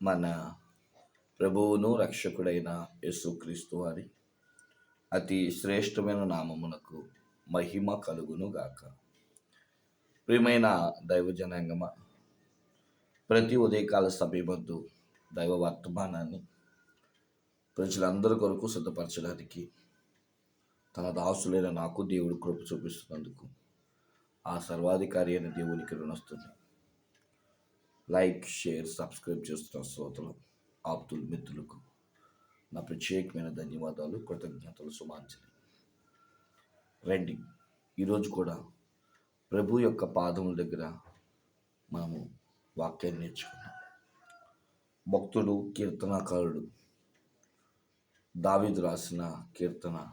మన ప్రభువును రక్షకుడైన యేసుక్రీస్తు వారి అతి శ్రేష్టమైన నామమునకు మహిమ కలుగును గాక. ప్రియమైన దైవ జనాంగమ ప్రతి ఉదయకాల సమయమందు దైవ వర్తమానాన్ని ప్రజలందరి కొరకు సిద్ధపరచడానికి తన దాసులైన నాకు దేవుడు కృప చూపిస్తున్నందుకు ఆ సర్వాధికారి అయిన దేవునికి రుణస్తుంది లైక్ షేర్ సబ్స్క్రైబ్ చేస్తున్న శ్రోతలు ఆప్తులు మిత్రులకు నా ప్రత్యేకమైన ధన్యవాదాలు కృతజ్ఞతలు సుమాంజలి రండి. ఈరోజు కూడా ప్రభు యొక్క పాదముల దగ్గర మనము వాక్యాన్ని నేర్చుకున్నాం భక్తుడు కీర్తనాకారుడు దావిద్ రాసిన కీర్తన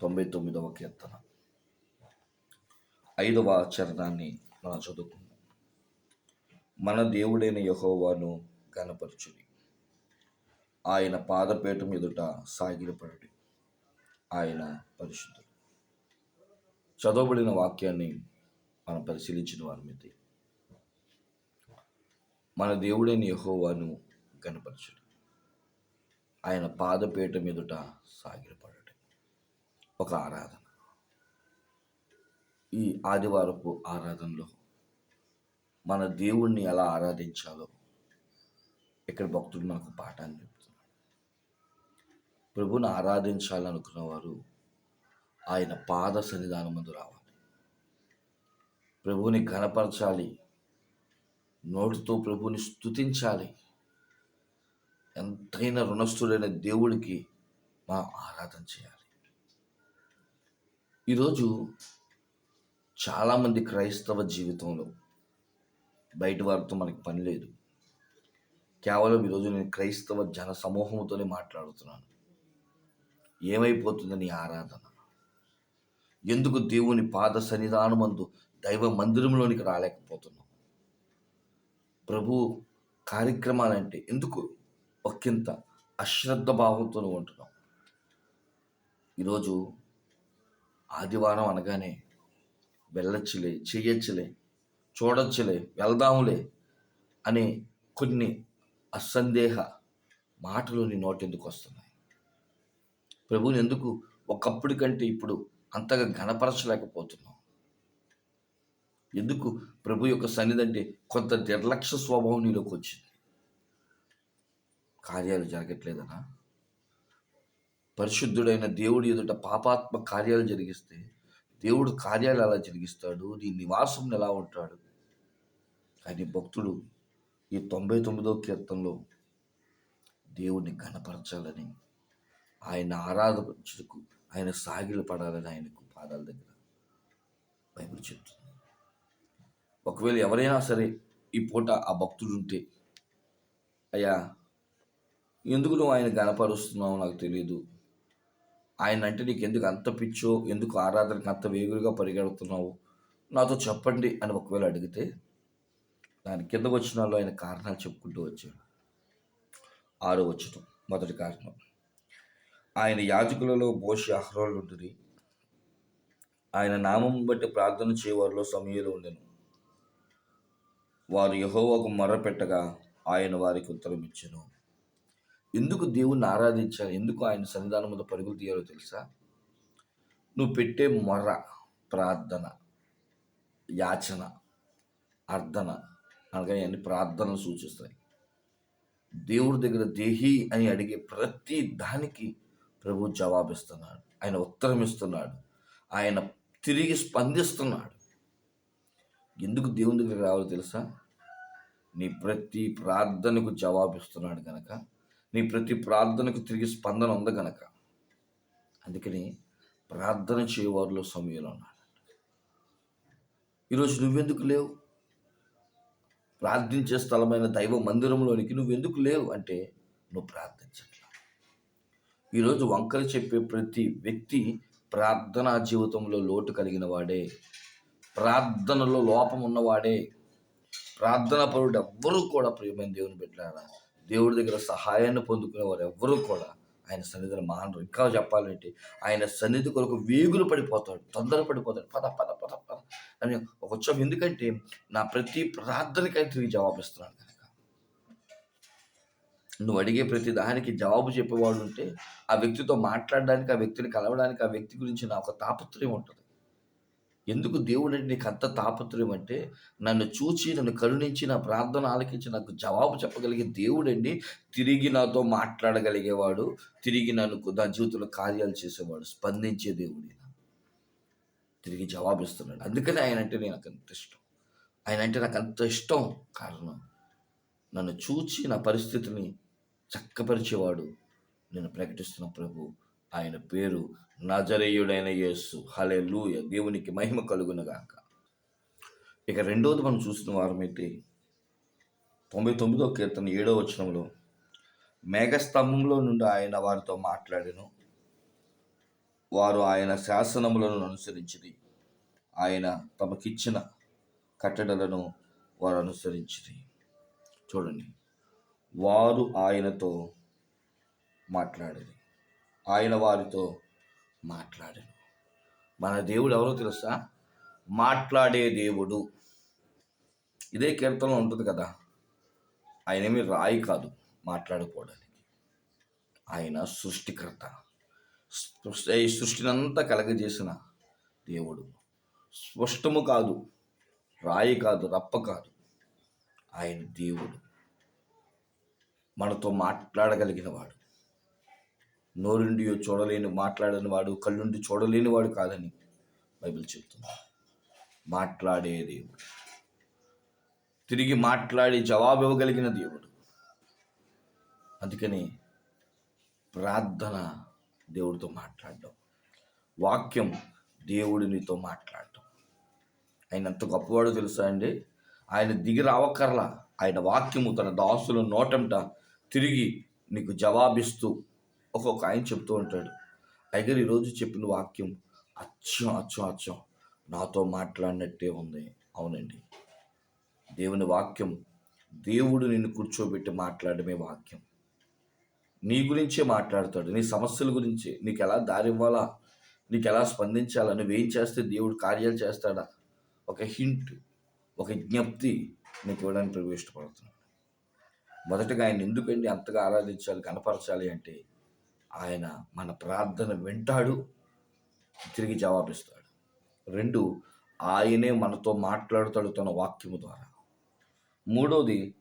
తొంభై తొమ్మిదవ కీర్తన. ఐదవ చరణాన్ని మనం చదువుకుందాం. మన దేవుడైన యహోవాను గనపరచుడి ఆయన పాదపీఠం ఎదుట సాగిలపడి ఆయన పరిశుద్ధుడు. చదవబడిన వాక్యాన్ని మనం పరిశీలించిన వారి మన దేవుడైన యహోవాను గనపరచుడి ఆయన పాదపీఠం ఎదుట సాగిలపడటం ఒక ఆరాధన. ఈ ఆదివారపు ఆరాధనలో మన దేవుణ్ణి ఎలా ఆరాధించాలో ఇక్కడ భక్తుడు మనకు పాఠాన్ని చెప్తున్నాడు. ప్రభుని ఆరాధించాలనుకున్నవారు ఆయన పాద సన్నిధానం ముందు రావాలి. ప్రభుని ఘనపరచాలి. నోటితో ప్రభుని స్తుతించాలి. ఎంతైనా రుణస్థుడైన దేవుడికి మనం ఆరాధన చేయాలి. ఈరోజు చాలామంది క్రైస్తవ జీవితంలో బయట వారితో మనకి పని లేదు. కేవలం ఈరోజు నేను క్రైస్తవ జన సమూహంతోనే మాట్లాడుతున్నాను. ఏమైపోతుందని ఆరాధన. ఎందుకు దేవుని పాద సన్నిధానమందు దైవ మందిరంలోనికి రాలేకపోతున్నాం ప్రభు కార్యక్రమాలంటే ఎందుకు ఒకంత అశ్రద్ధ భావంతో ఉంటున్నాం ఈరోజు ఆదివారం అనగానే వెళ్ళొచ్చులే చేయొచ్చులే చూడొచ్చులే వెళ్దాములే అనే కొన్ని అసందేహ మాటలు నీ నోటెందుకు వస్తున్నాయి. ప్రభువుని ఎందుకు ఒకప్పుడు కంటే ఇప్పుడు అంతగా ఘనపరచలేకపోతున్నాం ఎందుకు ప్రభు యొక్క సన్నిధి అంటే కొంత నిర్లక్ష్య స్వభావం నీలోకి వచ్చింది? కార్యాలు జరగట్లేదనా? పరిశుద్ధుడైన దేవుడి ఎదుట పాపాత్మ కార్యాలు జరిగిస్తే దేవుడు కార్యాలు ఎలా జరిగిస్తాడు? నీ నివాసం ఎలా ఉంటాడు? కానీ భక్తుడు ఈ తొంభై తొమ్మిదో కీర్తనలో దేవుణ్ణి కనపరచాలని ఆయన ఆరాధకు ఆయన సాగిలు పడాలని ఆయనకు పాదాల దగ్గర బైబిల్ చెప్తుంది. ఒకవేళ ఎవరైనా సరే ఈ పూట ఆ భక్తుడు ఉంటే అయ్యా ఎందుకు నువ్వు ఆయన గనపరుస్తున్నావు నాకు తెలియదు. ఆయన అంటే నీకు ఎందుకు అంత పిచ్చో ఎందుకు ఆరాధనకు అంత వేగులుగా పరిగెడుతున్నావు? నాతో చెప్పండి అని ఒకవేళ అడిగితే దాని కింద వచ్చిన వాళ్ళు ఆయన కారణాలు చెప్పుకుంటూ వచ్చాడు. ఆరో వచ్చటం మొదటి కారణం. ఆయన యాజకులలో బోషి అహ్రోళ్ళు ఉంటుంది ఆయన నామం బట్టి ప్రార్థన చేయవారిలో సమయంలో ఉండెను. వారు యహోవకు మొర్రపెట్టగా ఆయన వారికి ఉత్తరం ఇచ్చాను. ఎందుకు దేవుణ్ణి ఆరాధించాలి ఎందుకు ఆయన సన్నిధానం మీద పరుగులు తీయాలో తెలుసా? నువ్వు పెట్టే మొర్ర ప్రార్థన యాచన అర్ధన అలాగే అన్ని ప్రార్థనలు సూచిస్తాయి. దేవుడి దగ్గర దేహి అని అడిగే ప్రతి దానికి ప్రభు జవాబిస్తున్నాడు. ఆయన ఉత్తరం ఇస్తున్నాడు ఆయన తిరిగి స్పందిస్తున్నాడు. ఎందుకు దేవుని దగ్గర రావాలో తెలుసా? నీ ప్రతి ప్రార్థనకు జవాబిస్తున్నాడు కనుక నీ ప్రతి ప్రార్థనకు తిరిగి స్పందన ఉంది గనక. అందుకని ప్రార్థన చేయవారిలో సమయంలో ఉన్నాడు. ఈరోజు నువ్వెందుకు లేవు? ప్రార్థించే స్థలమైన దైవ మందిరంలోనికి నువ్వెందుకు లేవు అంటే నువ్వు ప్రార్థించట్లా. ఈరోజు వంకలు చెప్పే ప్రతి వ్యక్తి ప్రార్థనా జీవితంలో లోటు కలిగిన వాడే ప్రార్థనలో లోపం ఉన్నవాడే ప్రార్థన పరుడు ఎవ్వరూ కూడా ప్రియమైన దేవుని పెట్టారా దేవుడి దగ్గర సహాయాన్ని పొందుకునే వారు ఎవ్వరూ కూడా ఆయన సన్నిధిని మానరు ఇంకా చెప్పాలంటే ఆయన సన్నిధి కొరకు వేగులు పడిపోతాడు తొందర పడిపోతాడు పద పద పద పద. అని ఒక ఉత్సవం ఎందుకంటే నా ప్రతి ప్రార్థనకై తిరిగి జవాబిస్తున్నాను కనుక. నువ్వు అడిగే ప్రతి దానికి జవాబు చెప్పేవాడు ఉంటే ఆ వ్యక్తితో మాట్లాడడానికి ఆ వ్యక్తిని కలవడానికి ఆ వ్యక్తి గురించి నా ఒక తాపత్రయం ఉంటుంది. ఎందుకు దేవుడు అంటే నీకు అంత తాపత్రయం అంటే నన్ను చూచి నన్ను కరుణించి నా ప్రార్థన ఆలకించి నాకు జవాబు చెప్పగలిగే దేవుడండి తిరిగి నాతో మాట్లాడగలిగేవాడు తిరిగి నన్ను నా జీవితంలో కార్యాలు చేసేవాడు స్పందించే దేవుడు. తిరిగి జవాబిస్తున్నాడు. అందుకనే ఆయన అంటే నాకు అంత ఇష్టం. ఆయన అంటే నాకు అంత ఇష్టం. కారణం నన్ను చూచి నా పరిస్థితిని చక్కపరిచేవాడు నేను ప్రకటిస్తున్న ప్రభు. ఆయన పేరు నజరేయుడైన యేసు. హలే లూయ దేవునికి మహిమ కలుగునగాక ఇక రెండోది మనం చూసిన వారమైతే తొంభై తొమ్మిదో కీర్తన ఏడో వచనంలో మేఘస్తంభంలో నుండి ఆయన వారితో మాట్లాడాను. వారు ఆయన శాసనములను అనుసరించింది ఆయన తమకిచ్చిన కట్టడలను వారు అనుసరించింది చూడండి. వారు ఆయనతో మాట్లాడేది ఆయన వారితో మాట్లాడారు. మన దేవుడు ఎవరో తెలుసా? మాట్లాడే దేవుడు. ఇదే కీర్తనలో ఉంటుంది కదా. ఆయన ఏమి రాయి కాదు మాట్లాడుకోవడానికి. ఆయన సృష్టికర్త. ఈ సృష్టినంతా కలగజేసిన దేవుడు. స్పష్టము కాదు రాయి కాదు రప్ప కాదు. ఆయన దేవుడు. మనతో మాట్లాడగలిగిన వాడు నోరుండి చూడలేని మాట్లాడని వాడు కళ్ళుండి చూడలేని వాడు కాదని బైబిల్ చెప్తుంది. మాట్లాడే దేవుడు. తిరిగి మాట్లాడి జవాబు ఇవ్వగలిగిన దేవుడు. అందుకని ప్రార్థన దేవుడితో మాట్లాడడం. వాక్యం దేవుడినితో మాట్లాడటం ఆయన ఎంత గొప్పవాడో తెలుసా అండి? ఆయన దిగి రావక్కర్లా ఆయన వాక్యము తన దాసుల నోటంట తిరిగి నీకు జవాబిస్తూ ఒక్కొక్క ఆయన చెప్తూ ఉంటాడు. అయితే ఈరోజు చెప్పిన వాక్యం అచ్చం అచ్చం అచ్చం నాతో మాట్లాడినట్టే ఉంది. అవునండి. దేవుని వాక్యం దేవుడు నిన్ను కూర్చోబెట్టి మాట్లాడమే వాక్యం. నీ గురించే మాట్లాడతాడు. నీ సమస్యల గురించి నీకు ఎలా దారి ఇవ్వాలా నీకు ఎలా స్పందించాలా? నువ్వేం చేస్తే దేవుడు కార్యాలు చేస్తాడా? ఒక హింట్ ఒక జ్ఞప్తి నీకు ఇవ్వడానికి ప్రవేశపడుతున్నాడు మొదటగా ఆయన ఎందుకండి అంతగా ఆరాధించాలి కనపరచాలి అంటే ఆయన మన ప్రార్థన వింటాడు తిరిగి జవాబిస్తాడు. రెండు ఆయనే మనతో మాట్లాడుతాడు తన వాక్యము ద్వారా. మూడోది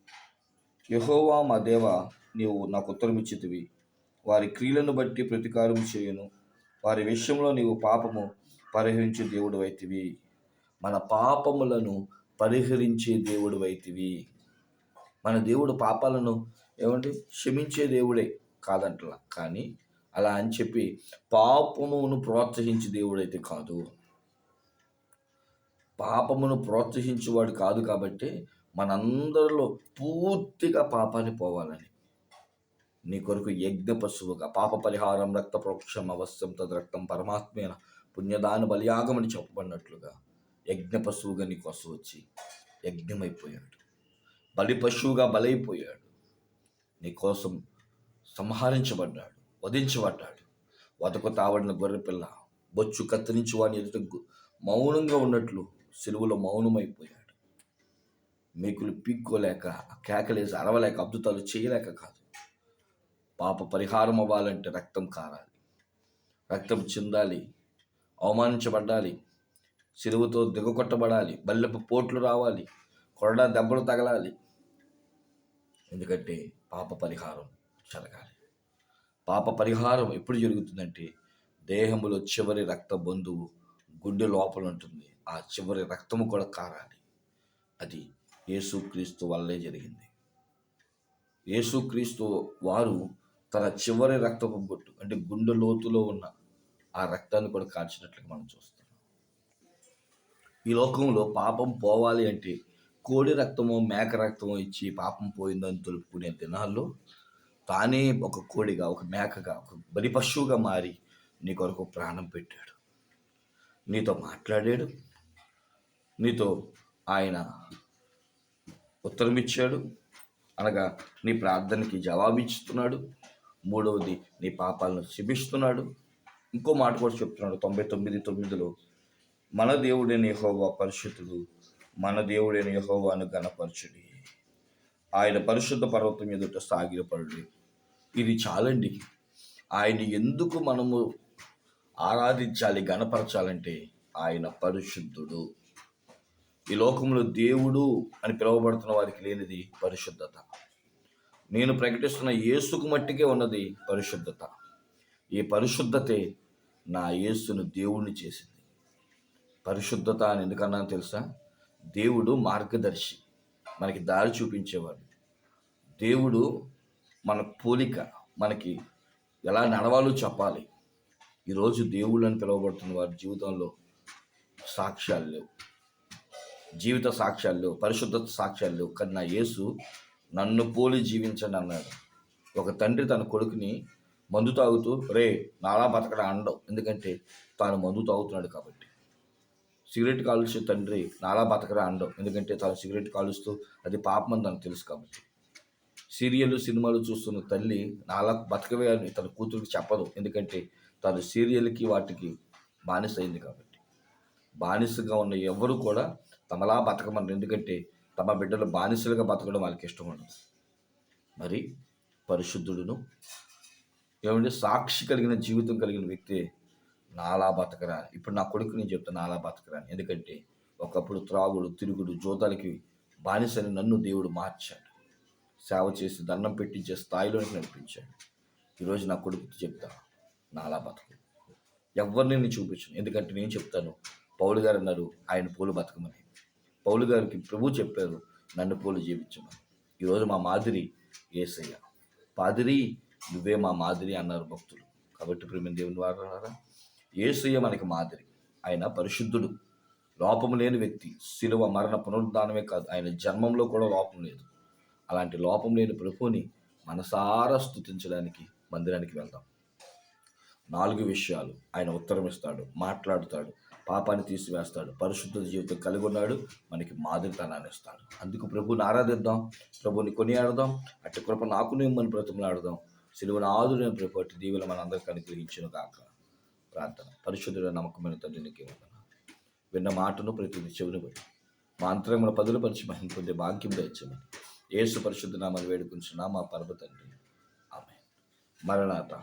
యహోవా మా దేవ నీవు నాకు ఉత్తరం ఇచ్చితివి వారి క్రియలను బట్టి ప్రతీకారం చేయను. వారి విషయంలో నీవు పాపము పరిహరించే దేవుడు అయితివి మన పాపములను పరిహరించే దేవుడు అయితివి మన దేవుడు పాపాలను ఏమంటే క్షమించే దేవుడే కాదంటలా. కానీ అలా అని చెప్పి పాపమును ప్రోత్సహించే దేవుడైతే కాదు. పాపమును ప్రోత్సహించేవాడు కాదు కాబట్టి మనందరిలో పూర్తిగా పాపాన్ని పోవాలని నీ కొరకు యజ్ఞ పశువుగా పాప పరిహారం రక్త ప్రోక్షం అవశ్యం తద్ రక్తం పరమాత్మైన పుణ్యదాన బలియాగమని చెప్పబడినట్లుగా యజ్ఞ పశువుగా నీ కోసం వచ్చి యజ్ఞమైపోయాడు. బలి పశువుగా బలైపోయాడు. నీ కోసం సంహరించబడ్డాడు వధించబడ్డాడు. వదకు తావడిన గొర్రెపిల్ల బొచ్చు కత్తిరించి వాని ఎదుట మౌనంగా ఉన్నట్లు సెలువులో మౌనమైపోయాడు. మేకులు పీక్కోలేక కేకలేసి అరవలేక అద్భుతాలు చేయలేక కాదు. పాప పరిహారం అవ్వాలంటే రక్తం కారాలి. రక్తం చిందాలి అవమానించబడాలి సిరువుతో దిగకొట్టబడాలి బల్లెపు పోట్లు రావాలి కొరడా దెబ్బలు తగలాలి. ఎందుకంటే పాప పరిహారం జరగాలి. పాప పరిహారం ఎప్పుడు జరుగుతుందంటే దేహములో చివరి రక్త బంధువు గుండె లోపల ఉంటుంది. ఆ చివరి రక్తము కూడా కారాలి. అది యేసుక్రీస్తు వల్లే జరిగింది. యేసుక్రీస్తు వారు తన చివరి రక్తపు బొట్టు అంటే గుండె లోతులో ఉన్న ఆ రక్తాన్ని కూడా కాల్చినట్లుగా మనం చూస్తాం ఈ లోకంలో పాపం పోవాలి అంటే కోడి రక్తమో మేక రక్తమో ఇచ్చి పాపం పోయిందని తెలుపుకునే దినాల్లో తానే ఒక కోడిగా ఒక మేకగా ఒక బలి పశువుగా మారి నీ కొరకు ప్రాణం పెట్టాడు. నీతో మాట్లాడాడు. నీతో ఆయన ఉత్తరం ఇచ్చాడు అనగా నీ ప్రార్థనకి జవాబిస్తున్నాడు మూడవది నీ పాపాలను క్షమిస్తున్నాడు ఇంకో మాట కూడా చెప్తున్నాడు తొంభై తొమ్మిది తొమ్మిదిలో. మన దేవుడైన యహోవా పరిశుద్ధుడు మన దేవుడైన యహోవాను గణపరచుడి ఆయన పరిశుద్ధ పర్వతం ఎదుట సాగిలపడు ఇది చాలండి. ఆయన ఎందుకు మనము ఆరాధించాలి గణపరచాలంటే ఆయన పరిశుద్ధుడు. ఈ లోకంలో దేవుడు అని పిలువబడుతున్న వారికి లేనిది పరిశుద్ధత. నేను ప్రకటిస్తున్న యేసుకు మట్టికే ఉన్నది పరిశుద్ధత. ఈ పరిశుద్ధతే నా యేసును దేవుణ్ణి చేసింది. పరిశుద్ధత అని ఎందుకన్నా తెలుసా? దేవుడు మార్గదర్శి మనకి దారి చూపించేవాడు. దేవుడు మన పోలిక మనకి ఎలా నడవాలో చెప్పాలి. ఈరోజు దేవుళ్ళు అని పిలువబడుతున్న వారి జీవితంలో సాక్ష్యాలు లేవు. జీవిత సాక్ష్యాలు లేవు పరిశుద్ధత సాక్ష్యాలు లేవు. కానీ నా యేసు నన్ను పోలి జీవించండి అన్నాడు. ఒక తండ్రి తన కొడుకుని మందు తాగుతూ రే నాలా బతకడం అండవు. ఎందుకంటే తాను మందు తాగుతున్నాడు కాబట్టి. సిగరెట్ కాలుష్య తండ్రి నాలా బతకరా అండవు. ఎందుకంటే తాను సిగరెట్ కాలుస్తూ అది పాపం అని తనకు తెలుసు కాబట్టి. సీరియల్ సినిమాలు చూస్తున్న తల్లి నాలా బతకవే అని తన కూతురికి చెప్పదు. ఎందుకంటే తాను సీరియల్కి వాటికి బానిస అయింది కాబట్టి. బానిసగా ఉన్న ఎవరు కూడా తమలా బతకమన్నారు ఎందుకంటే తమ బిడ్డలు బానిసలుగా బతకడం వాళ్ళకి ఇష్టం ఉండదు. మరి పరిశుద్ధుడును ఏమంటే సాక్షి కలిగిన జీవితం కలిగిన వ్యక్తి నాలా బతకరా. ఇప్పుడు నా కొడుకు నేను చెప్తాను నాలా బతకరా అని. ఎందుకంటే ఒకప్పుడు త్రాగుడు తిరుగుడు జోతాలకి బానిసని నన్ను దేవుడు మార్చాడు. సేవ చేసి దండం పెట్టించే స్థాయిలోకి నడిపించాడు. ఈరోజు నా కొడుకుతో చెప్తా నాలా బతకు. ఎవరిని నేను చూపించను? ఎందుకంటే నేను చెప్తాను పౌలు గారు అన్నారు ఆయన పూలు బతకమని. పౌలు గారికి ప్రభు చెప్పారు నన్ను పూలు జీవించమని. ఈరోజు మా మాదిరి ఏసయ్య. పాదిరి నువ్వే మా మాదిరి అన్నారు భక్తులు. కాబట్టి ప్రేమ దేవుని వారు ఏసయ్య మనకి మాదిరి. ఆయన పరిశుద్ధుడు. లోపం లేని వ్యక్తి. శిలువ మరణ పునరుద్ధానమే కాదు. ఆయన జన్మంలో కూడా లోపం లేదు. అలాంటి లోపం లేని ప్రభుని మనసారా స్థుతించడానికి మందిరానికి వెళ్దాం. నాలుగు విషయాలు ఆయన ఉత్తరం ఇస్తాడు మాట్లాడుతాడు. పాపాన్ని తీసివేస్తాడు పరిశుద్ధ జీవితం కలిగి ఉన్నాడు మనకి మాదిరితనాన్ని ఇస్తాడు. అందుకు ప్రభుని ఆరాధిద్దాం ప్రభుని కొనియాడదాం అట్టి కృప నాకు నేను బ్రతుములాడదాం సిలువను ఆదురైన ప్రభు అట్టి దీవులు మన అందరికీ అనుగ్రహించిన కాక ప్రార్థన. పరిశుద్ధుల నమ్మకమైన తండ్రికి విన్న మాటను ప్రతిదీ చెవిని బట్టి. మా అంతరంగంలో పదులుపరిచి మహిమ భాగ్యం దయచేమని యేసు పరిశుద్ధ నామని వేడుకుంటున్నా మా పర్వతండి ఆమె మరణాత.